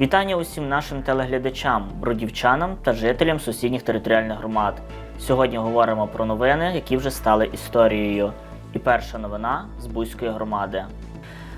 Вітання усім нашим телеглядачам, бродівчанам та жителям сусідніх територіальних громад. Сьогодні говоримо про новини, які вже стали історією. І перша новина з Бузької громади.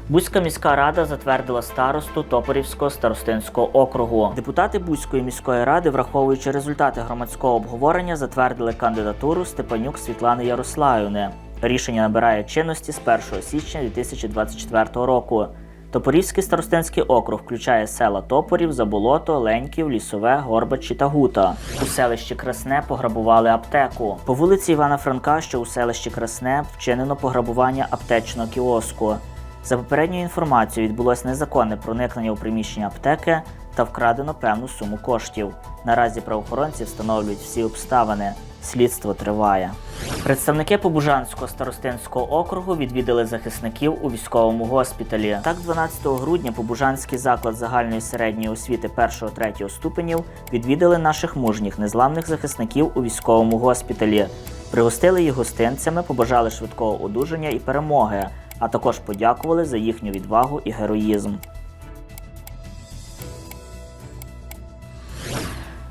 Бузька міська рада затвердила старосту Топорівського старостинського округу. Депутати Бузької міської ради, враховуючи результати громадського обговорення, затвердили кандидатуру Степанюк Світлани Ярославівни. Рішення набирає чинності з 1 січня 2024 року. Топорівський старостинський округ включає села Топорів, Заболото, Леньків, Лісове, Горбачі та Гута. У селищі Красне пограбували аптеку. По вулиці Івана Франка, що у селищі Красне, вчинено пограбування аптечного кіоску. За попередньою інформацією, відбулось незаконне проникнення у приміщення аптеки та вкрадено певну суму коштів. Наразі правоохоронці встановлюють всі обставини. Слідство триває. Представники Побужанського старостинського округу відвідали захисників у військовому госпіталі. Так, 12 грудня Побужанський заклад загальної середньої освіти 1-3 ступенів відвідали наших мужніх незламних захисників у військовому госпіталі. Пригостили їх гостинцями, побажали швидкого одужання і перемоги, а також подякували за їхню відвагу і героїзм.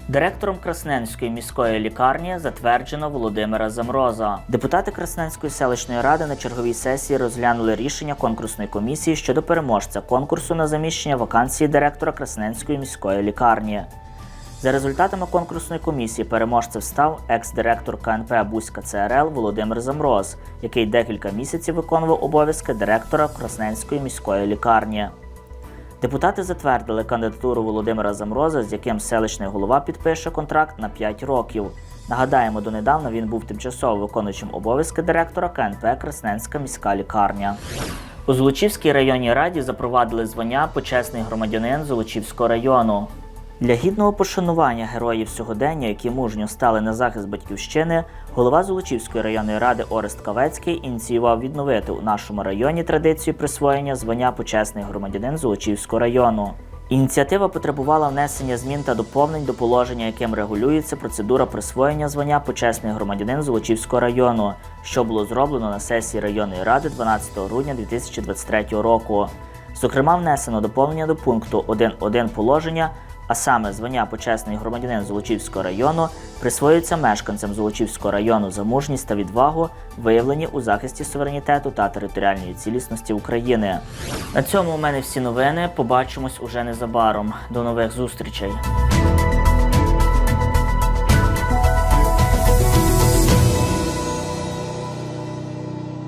Директором Красненської міської лікарні затверджено Володимира Замроза. Депутати Красненської селищної ради на черговій сесії розглянули рішення конкурсної комісії щодо переможця конкурсу на заміщення вакансії директора Красненської міської лікарні. За результатами конкурсної комісії переможцем став екс-директор КНП Бузька ЦРЛ Володимир Замроз, який декілька місяців виконував обов'язки директора Красненської міської лікарні. Депутати затвердили кандидатуру Володимира Замроза, з яким селищний голова підпише контракт на 5 років. Нагадаємо, донедавна він був тимчасово виконуючим обов'язки директора КНП Красненська міська лікарня. У Золочівській районній раді запровадили звання почесний громадянин Золочівського району. Для гідного пошанування героїв сьогодення, які мужньо стали на захист батьківщини, голова Золочівської районної ради Орест Кавецький ініціював відновити у нашому районі традицію присвоєння звання почесний громадянин Золочівського району. Ініціатива потребувала внесення змін та доповнень до положення, яким регулюється процедура присвоєння звання почесний громадянин Золочівського району, що було зроблено на сесії районної ради 12 грудня 2023 року. Зокрема, внесено доповнення до пункту 1.1 положення, а саме звання почесний громадянин Золочівського району присвоюється мешканцям Золочівського району за мужність та відвагу, виявлені у захисті суверенітету та територіальної цілісності України. На цьому у мене всі новини. Побачимось уже незабаром. До нових зустрічей.